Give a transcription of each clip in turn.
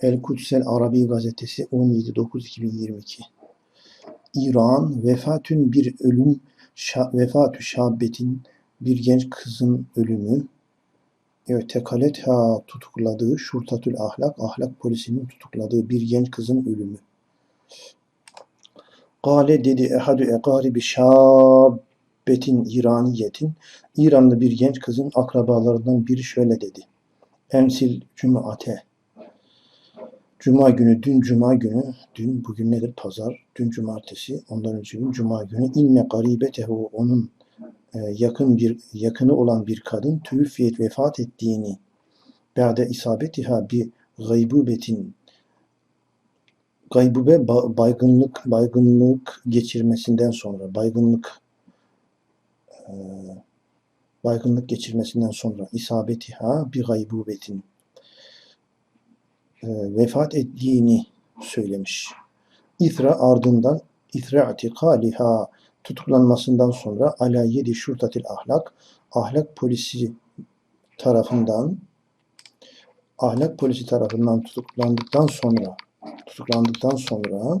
El Kudsel Arabi Gazetesi 17.9.2022 İran vefatün bir ölüm şa, vefatü şabetin bir genç kızın ölümü Ötekalet ha tutukladığı şurtatül ahlak ahlak polisinin tutukladığı bir genç kızın ölümü. Kale dedi ehadü ekaribi şabetin İraniyetin İranlı bir genç kızın akrabalarından biri şöyle dedi. Emsil cumate Cuma günü, dün cuma günü, dün bugün nedir? Pazar, dün cumartesi, ondan önce gün cuma günü inne garibetehu onun e, yakın bir yakını olan bir kadın tüvfiyet vefat ettiğini ba'de isabetiha bir gaybubetin gaybube ba- baygınlık baygınlık geçirmesinden sonra baygınlık e, baygınlık geçirmesinden sonra isabetiha bir gaybubetin e, vefat ettiğini söylemiş. İthra ardından İthra atikaliha tutuklanmasından sonra ala yedi şurtatil ahlak ahlak polisi tarafından ahlak polisi tarafından tutuklandıktan sonra tutuklandıktan sonra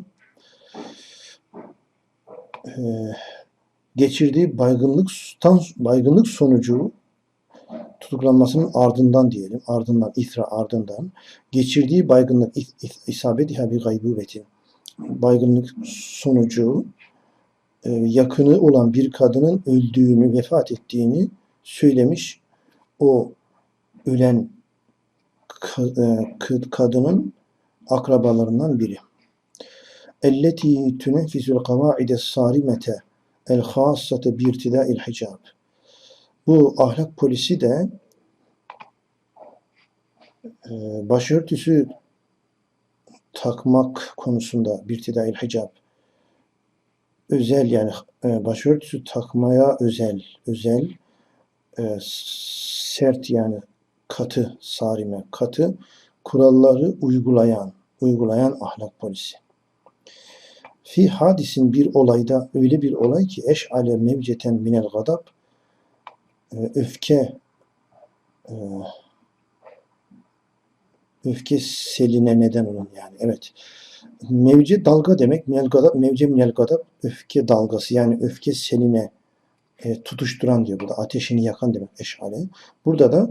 e, geçirdiği baygınlıktan baygınlık sonucu tutuklanmasının ardından diyelim, ardından, ithra ardından geçirdiği baygınlık is- is- isabetiha bir gaybubetin baygınlık sonucu e, yakını olan bir kadının öldüğünü, vefat ettiğini söylemiş. O ölen e, kadının akrabalarından biri. Elleti tüneffisul kavaide sarimete el hassate bir irtida'il hicab. Bu ahlak polisi de e, başörtüsü takmak konusunda bir tidail hicab özel yani e, başörtüsü takmaya özel özel e, sert yani katı sarime katı kuralları uygulayan uygulayan ahlak polisi. Fi hadisin bir olayda öyle bir olay ki eş ale mevceten minel gadab öfke e, öfke seline neden olan yani evet. Mevci dalga demek minel gadab mevce minel gadab öfke dalgası. Yani öfke seline e, tutuşturan diyor burada ateşini yakan demek eşale burada da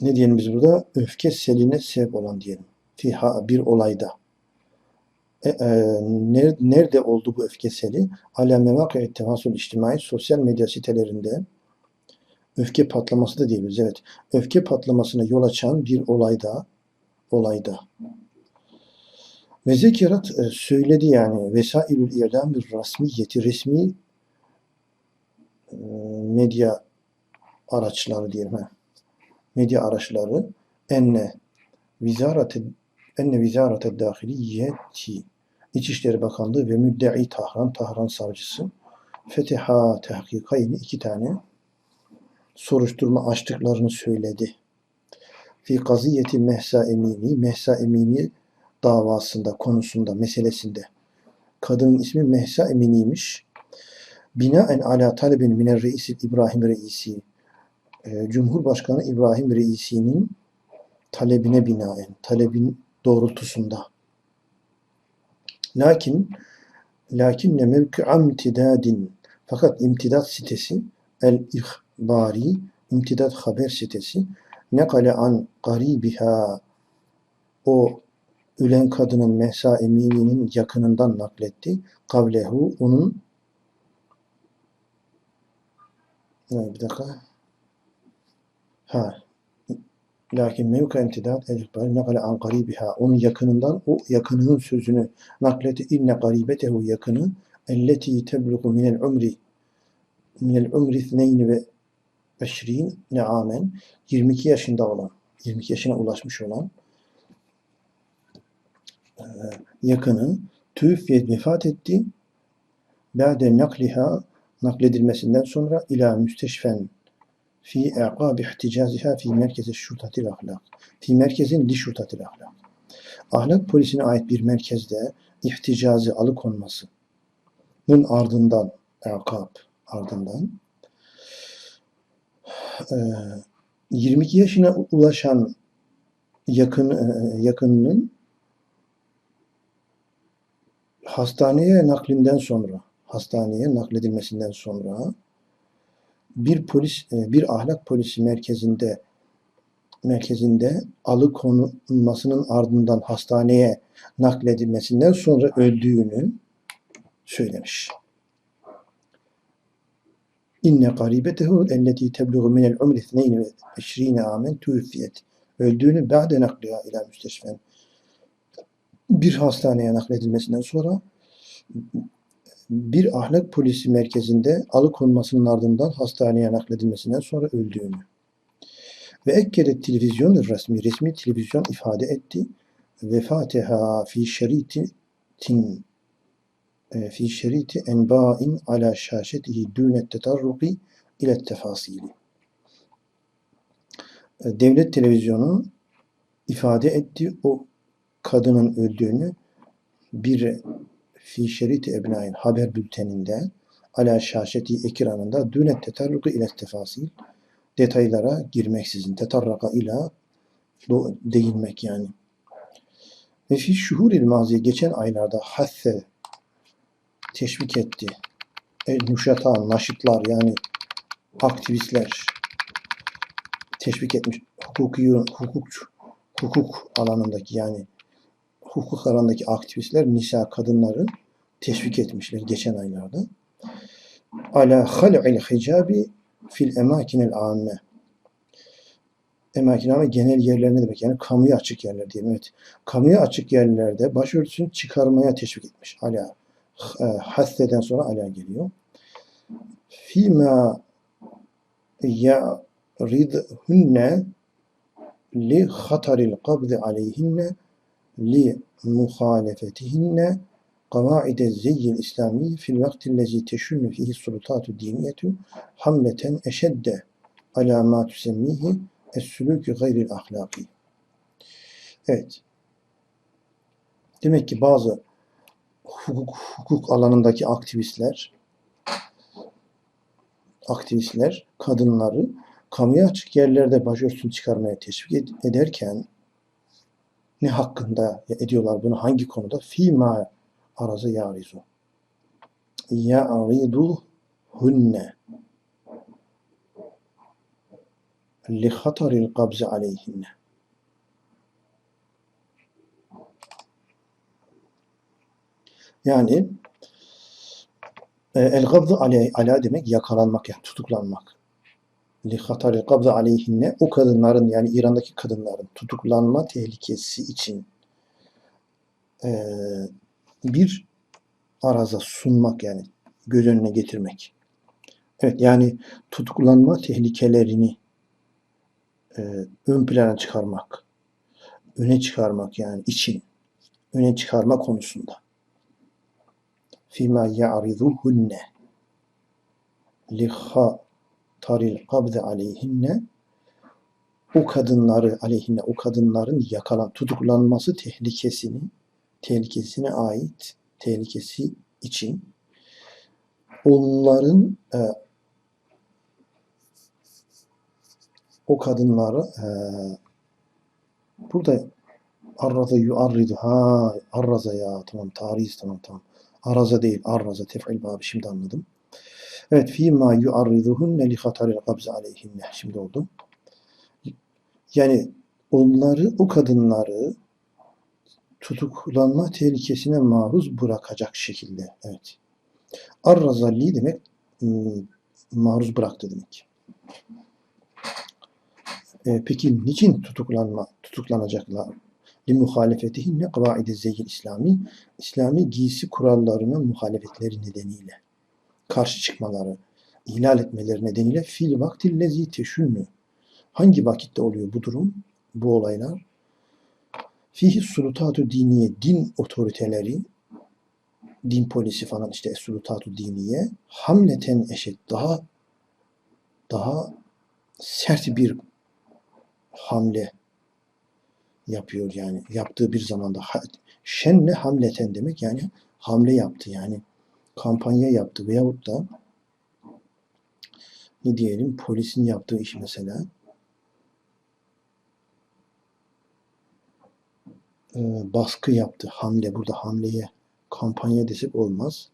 ne diyelim biz burada? Öfke seline sebep olan diyelim. Fiha bir olayda e, e, ner- nerede oldu bu öfke seli? Ala mevaki tevasul içtimai sosyal medya sitelerinde öfke patlaması da diyebiliriz. Evet. Öfke patlamasına yol açan bir olayda olayda. Ve zekirat e, söyledi yani vesailül ilam bir rasmiyeti resmi e, medya araçları diyelim. Ha. Medya araçları enne vizarete enne vizarete dahiliyeti İçişleri Bakanlığı ve müddei Tahran, Tahran savcısı Fetiha tehkikayni iki tane soruşturma açtıklarını söyledi. Fi kaziyeti Mehsa Emini, Mehsa Emini davasında, konusunda, meselesinde. Kadının ismi Mehsa Emini'ymiş. Binaen ala talebin minel reisi İbrahim Reisi. Ee, Cumhurbaşkanı İbrahim Reisi'nin talebine binaen, talebin doğrultusunda. Lakin lakinne mevki imtidadin fakat imtidat sitesi el ihbari imtidat haber sitesi nekale an garibiha o ölen kadının Mehsa Emini'nin yakınından nakletti. Kavlehu onun bir dakika. Ha. Lakin mevka imtidat el ihbari nekale an garibiha onun yakınından o yakınının sözünü nakleti inne garibetehu yakını elleti teblugu minel umri minel umri ithneyni ve eşrin neamen 22 yaşında olan 22 yaşına ulaşmış olan e, yakını tüfiyet vefat etti. Ba'de nakliha nakledilmesinden sonra ila müsteşfen fi iqabi ihticaziha fi merkezi şurtatil ahlak. Fi merkezin li şurtatil ahlak. Ahlak polisine ait bir merkezde ihticazı alıkonmasının ardından iqab ardından e, 22 yaşına ulaşan yakın yakınının hastaneye naklinden sonra hastaneye nakledilmesinden sonra bir polis e, bir ahlak polisi merkezinde merkezinde alıkonulmasının ardından hastaneye nakledilmesinden sonra öldüğünü söylemiş. İnne garibetehu elleti tebluğu minel umri 22 amen tuğfiyet. Öldüğünü ba'de nakliha ila müsteşfen. Bir hastaneye nakledilmesinden sonra bir ahlak polisi merkezinde alıkonmasının ardından hastaneye nakledilmesinden sonra öldüğünü ve ekkede televizyon resmi resmi televizyon ifade etti vefateha fi şeritin e, fi şeriti enba'in ala şaşetihi dünet tetarruki ile tefasili. E, devlet televizyonu ifade etti o kadının öldüğünü bir fi şeriti ebnain haber bülteninde ala şaşeti ekranında dünet tetarruki ile tefasil detaylara girmeksizin tetarraka ila değinmek yani. Ve fi şuhuril mazi geçen aylarda hasse teşvik etti. E, nuşata, naşıtlar yani aktivistler teşvik etmiş. Hukuki, hukuk, hukuk alanındaki yani hukuk alanındaki aktivistler nisa kadınları teşvik etmişler geçen aylarda. Ala hal'il hicabi fil emakinel amme. Emakin ama genel yerlerine demek yani kamuya açık yerler diyelim. Evet. Kamuya açık yerlerde başörtüsünü çıkarmaya teşvik etmiş. Ala e, hasseden sonra ala geliyor. Fima ya ridhunne li hataril qabdi aleyhinne li muhalefetihinne kavaide zeyyil İslami fil vakti lezi teşünnu fihi sultatu diniyetu hamleten eşedde ala ma tüsemmihi es-sülükü gayril ahlaki. Evet. Demek ki bazı hukuk, hukuk alanındaki aktivistler aktivistler kadınları kamuya açık yerlerde başörtüsünü çıkarmaya teşvik ederken ne hakkında ediyorlar bunu hangi konuda? Fima araza yarizu. Ya'ridu hunne li hataril kabzi aleyhinne. Yani e, el gabdı ala, ala demek yakalanmak yani tutuklanmak. Li hataril kabdı aleyhinne o kadınların yani İran'daki kadınların tutuklanma tehlikesi için e, bir araza sunmak yani göz önüne getirmek. Evet yani tutuklanma tehlikelerini e, ön plana çıkarmak, öne çıkarmak yani için, öne çıkarma konusunda. Fima ya'riduhunne liha taril kabze aleyhinne o kadınları aleyhinne o kadınların yakalan tutuklanması tehlikesini tehlikesine ait tehlikesi için onların e, o kadınları e, burada arraza yuarridu ha arraza ya tamam tariz tamam tamam araza değil arraza tef'il babı şimdi anladım. Evet fîmâ yuarriduhunne li hataril kabz aleyhinne şimdi oldu. Yani onları o kadınları tutuklanma tehlikesine maruz bırakacak şekilde. Evet. Arrazalli demek ıı, maruz bıraktı demek. E, peki niçin tutuklanma tutuklanacaklar? Li muhalefetihinne kavaidi zeyyil İslami İslami giysi kurallarına muhalefetleri nedeniyle karşı çıkmaları, ihlal etmeleri nedeniyle fil vakti lezi teşünnü. Hangi vakitte oluyor bu durum, bu olaylar? Fihi sulutatu diniye, din otoriteleri, din polisi falan işte sulutatu diniye hamleten eşit daha daha sert bir hamle yapıyor yani yaptığı bir zamanda şenne hamleten demek yani hamle yaptı yani kampanya yaptı veyahut da ne diyelim polisin yaptığı iş mesela e, baskı yaptı. Hamle burada hamleye kampanya desek olmaz.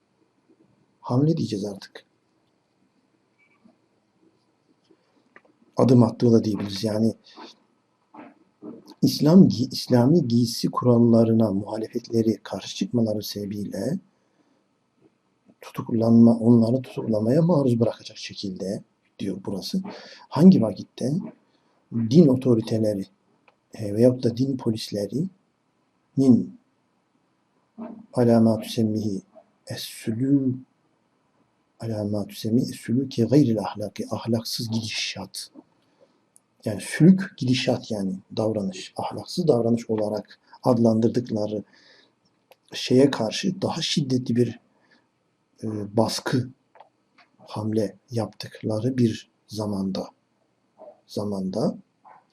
Hamle diyeceğiz artık. Adım attığı da diyebiliriz. Yani İslam İslami giysi kurallarına muhalefetleri karşı çıkmaları sebebiyle tutuklanma onları tutuklamaya maruz bırakacak şekilde diyor burası. Hangi vakitte din otoriteleri e, veyahut da din polislerinin alamatü semmihi es-sülû alamatü semmihi es-sülûki gayril ahlaki ahlaksız gidişat yani sülük gidişat yani davranış, ahlaksız davranış olarak adlandırdıkları şeye karşı daha şiddetli bir e, baskı hamle yaptıkları bir zamanda zamanda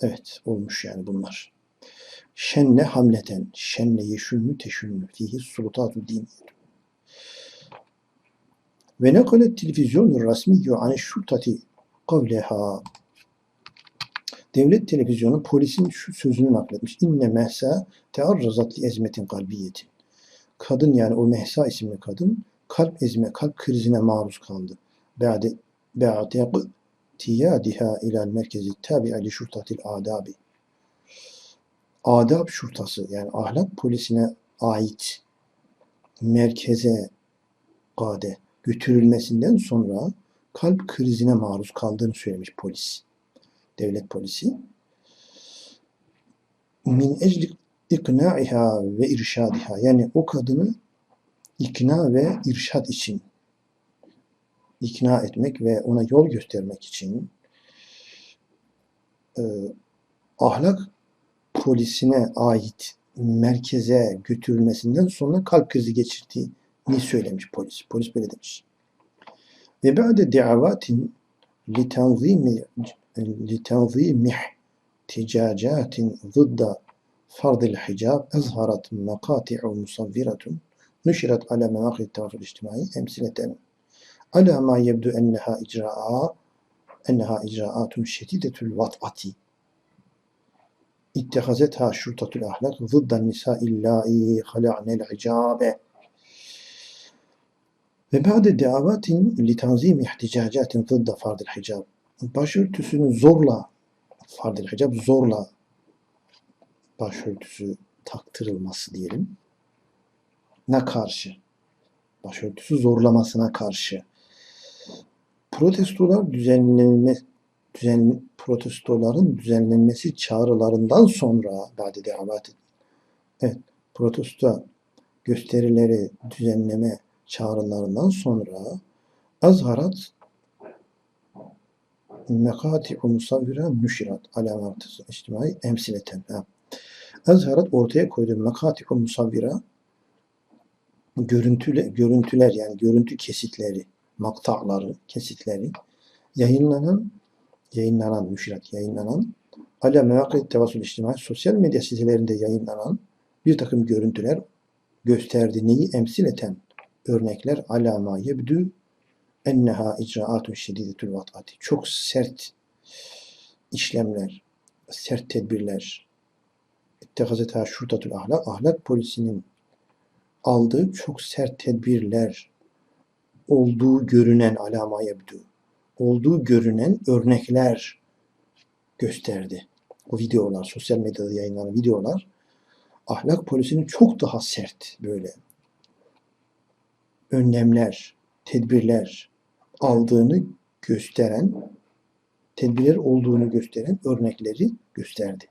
evet olmuş yani bunlar. Şenne hamleten, şenne yeşünnü teşünnü fihi sultatu din. Ve nekalet televizyonu rasmiyyü ane şurtati kavleha Devlet televizyonu polisin şu sözünü nakletmiş. İnne mehsa tearrazat li ezmetin kalbiyetin. Kadın yani o Mehsa isimli kadın kalp ezme, kalp krizine maruz kaldı. Ba'de tiyadiha ilal merkezi tabi'a li şurtatil adabi. Adab şurtası yani ahlak polisine ait merkeze gade götürülmesinden sonra kalp krizine maruz kaldığını söylemiş polis devlet polisi min ecli iknaiha ve irşadiha yani o kadını ikna ve irşat için ikna etmek ve ona yol göstermek için e, ahlak polisine ait merkeze götürülmesinden sonra kalp krizi geçirdiğini söylemiş polis. Polis böyle demiş. Ve ba'de de'avatin li tenzimi li tenzimih ticacatin zıdda fardil hicab ezharat mekati'u musavviratun nüşirat ala mevakit tavafil içtimai emsileten ala ma yebdu enneha icra'a enneha icra'atun şedidetül vat'ati. İttehazetha şurtatül ahlak zıddan nisa illâi hala'nel icabe. Ve ba'de deavatin li tanzim ihticacatin zıdda fardil hicab. Başörtüsünü zorla fardil hicab zorla başörtüsü taktırılması diyelim. Ne karşı? Başörtüsü zorlamasına karşı. Protestolar düzenlenme düzen protestoların düzenlenmesi çağrılarından sonra bade davet evet protesto gösterileri düzenleme çağrılarından sonra azharat mekati'u musavvira nüşirat alamatı içtimai emsileten. Ha. Azharat ortaya koyduğu mekati'u görüntüle, görüntüler yani görüntü kesitleri, makta'ları, kesitleri yayınlanan yayınlanan, müşirat yayınlanan ala mevakit tevasul içtimai sosyal medya sitelerinde yayınlanan bir takım görüntüler gösterdi neyi emsil eden örnekler alama yebdü enneha icraatun şedidetül vat'ati. Çok sert işlemler, sert tedbirler. İttehazeta şurtatul ahlak. Ahlak polisinin aldığı çok sert tedbirler olduğu görünen alama yebdu. Olduğu görünen örnekler gösterdi. O videolar, sosyal medyada yayınlanan videolar ahlak polisinin çok daha sert böyle önlemler, tedbirler aldığını gösteren, tedbirler olduğunu gösteren örnekleri gösterdi.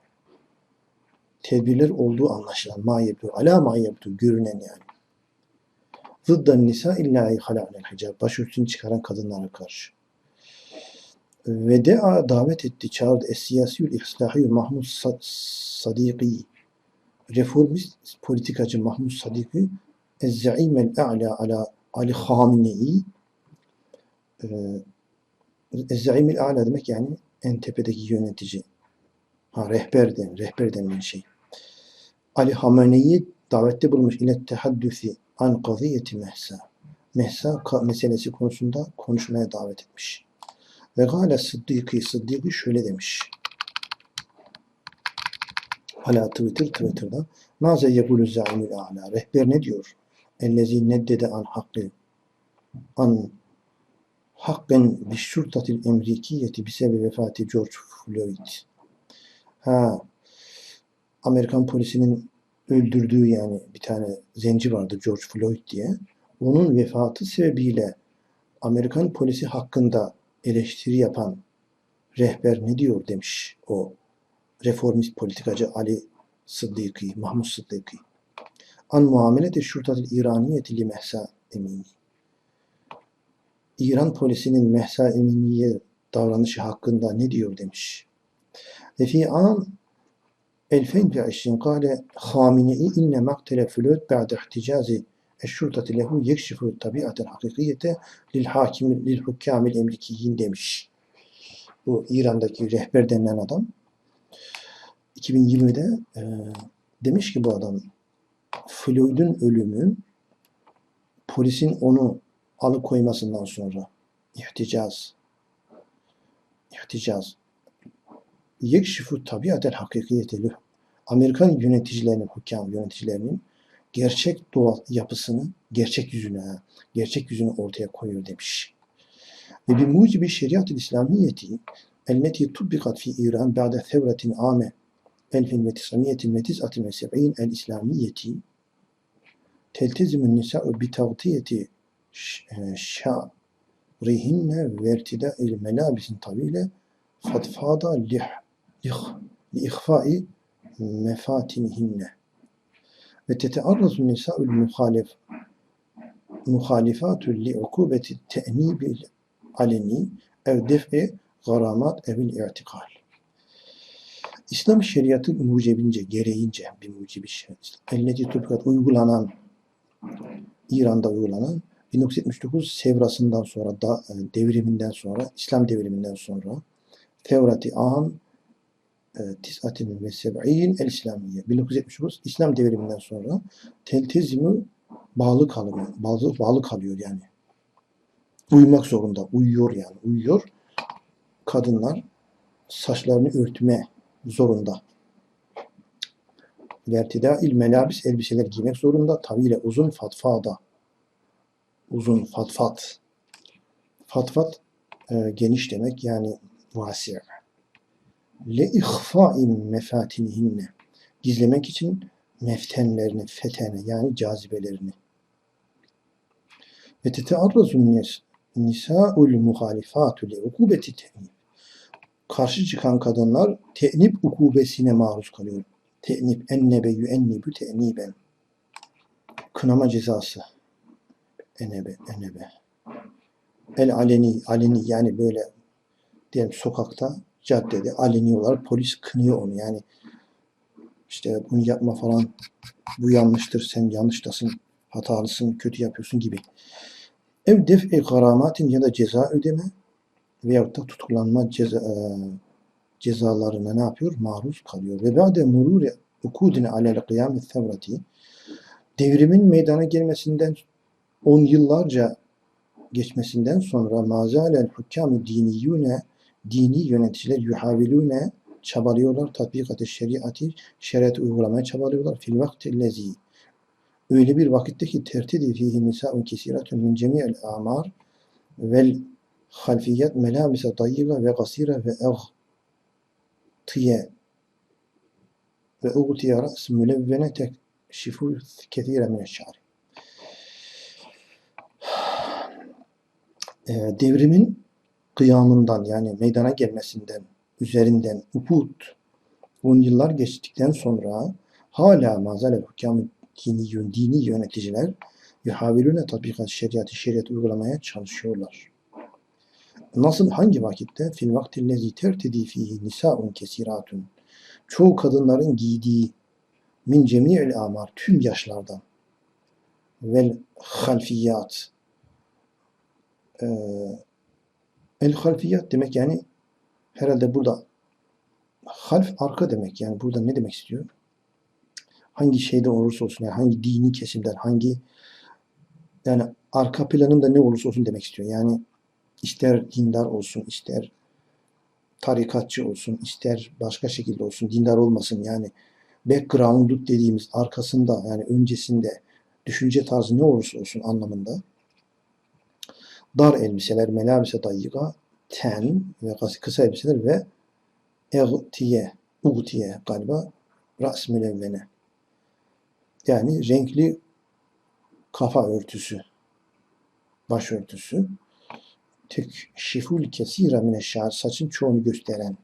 Tedbirler olduğu anlaşılan ma ala ma görünen yani. Zıddan nisa illahi halâlel hicab. Başörtüsünü çıkaran kadınlara karşı. Ve de davet etti, çağırdı. Es-siyasiyül Mahmud Sadiki. Reformist politikacı Mahmud Sadiki. Ez-zaimel a'la ala Ali Khamenei e, Zaimil Ala demek yani en tepedeki yönetici. Ha, rehber den, rehber denilen şey. Ali Hamene'yi davette bulmuş ile tehaddüsi an kaziyeti mehsa. Mehsa meselesi konusunda konuşmaya davet etmiş. Ve gale Sıddıkı, Sıddıkı şöyle demiş. Hala Twitter, Twitter'da. Maze yekulu zaimul a'la. Rehber ne diyor? Ellezi neddede an hakkı an hakken bi şurtatil emrikiyeti bi sebebi vefati George Floyd. Ha, Amerikan polisinin öldürdüğü yani bir tane zenci vardı George Floyd diye. Onun vefatı sebebiyle Amerikan polisi hakkında eleştiri yapan rehber ne diyor demiş o reformist politikacı Ali Sıddıkı, Mahmud Sıddıkı. An muameleti şurtatil İraniyeti li Mehsa Emini. İran polisinin Mehsa Emini'ye davranışı hakkında ne diyor demiş. Ve fi an 2020 قال خامنئي إن مقتل فلوت بعد احتجاز الشرطة له يكشف الطبيعة الحقيقية للحاكم للحكام الأمريكيين demiş. Bu İran'daki rehber denilen adam 2020'de e, demiş ki bu adam Floyd'un ölümü polisin onu alıkoymasından sonra ihticaz ihticaz yekşifu tabiatel hakikiyeteli Amerikan yöneticilerinin, hukam yöneticilerinin gerçek doğa yapısını, gerçek yüzünü, ha, gerçek yüzünü ortaya koyuyor demiş. Ve bir mucibi şeriat-ı İslamiyeti elleti tubbikat fi İran ba'de thevretin ame 1979 el-İslamiyeti teltezimun nisa'u bi tavtiyeti şa'rihinne ve irtida'il melabisin tavile fadfada lih لإخفاء مفاتنهن وتتعرض النساء المخالف مخالفات لعقوبة التأنيب العلني أو دفع غرامات أو الاعتقال İslam şeriatı mucibince, gereğince bir mucibi şeriat. Elleti tubikat uygulanan, İran'da uygulanan 1979 sevrasından sonra, da, devriminden sonra, İslam devriminden sonra Tevrati Am Tis'atin ve Seb'in El İslamiye 1979 İslam devriminden sonra teltezimi bağlı kalıyor. Bağlı, bağlı kalıyor yani. Uyumak zorunda. Uyuyor yani. Uyuyor. Kadınlar saçlarını örtme zorunda. Vertida il melabis elbiseler giymek zorunda. Tavile uzun fatfada. Uzun fatfat. Fatfat e, geniş demek yani vasi' le ihfa'in mefatinihinne gizlemek için meftenlerini, fetene yani cazibelerini. Ve tetearrazun nisa'ul muhalifatu li ukubeti te'nib. Karşı çıkan kadınlar te'nib ukubesine maruz kalıyor. Te'nib ennebe yüennibu te'niben. Kınama cezası. Enebe, enebe. El aleni, aleni yani böyle diyelim sokakta caddede aleni olarak polis kınıyor onu. Yani işte bunu yapma falan bu yanlıştır sen yanlıştasın hatalısın kötü yapıyorsun gibi. Ev def'i garamatin ya da ceza ödeme veyahut da tutuklanma ceza, e, cezalarına ne yapıyor? Maruz kalıyor. Ve ba'de mururi ukudine alel kıyamet sevrati devrimin meydana gelmesinden 10 yıllarca geçmesinden sonra mazalel hukkamu diniyune dini yöneticiler yuhavilune çabalıyorlar. Tatbikatı şeriatı şeriat uygulamaya çabalıyorlar. Fil vaktillezi öyle bir vakitte ki tertidi fihi nisa'un kesiratun min cemi'el amar vel halfiyat melamise dayyiga ve gasira ve eğtiye ve uğtiye ra's mülevvene tekşifu kethire mineşşari. Devrimin kıyamından yani meydana gelmesinden, üzerinden uput 10 yıllar geçtikten sonra hala mazalel hukam dini, dini yöneticiler yuhavilüne tatbikat şeriatı şeriat uygulamaya çalışıyorlar. Nasıl hangi vakitte? Fil vaktillezi tertedi fihi nisaun kesiratun. Çoğu kadınların giydiği min cemi'il amar tüm yaşlardan vel halfiyat e, El halfiyat demek yani herhalde burada half arka demek yani burada ne demek istiyor? Hangi şeyde olursa olsun yani hangi dini kesimden hangi yani arka planında ne olursa olsun demek istiyor. Yani ister dindar olsun ister tarikatçı olsun ister başka şekilde olsun dindar olmasın yani background dediğimiz arkasında yani öncesinde düşünce tarzı ne olursa olsun anlamında dar elbiseler, melabise dayyıga, ten ve kısa- elbiseler ve eğtiye, uğtiye galiba ras mülevvene. Yani renkli kafa örtüsü, başörtüsü. Tek şiful kesira mine şar, saçın çoğunu gösteren.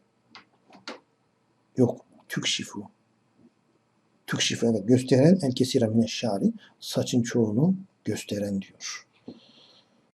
Yok, tük şifu. Tük şifu evet gösteren el kesira mine şari, saçın çoğunu gösteren diyor.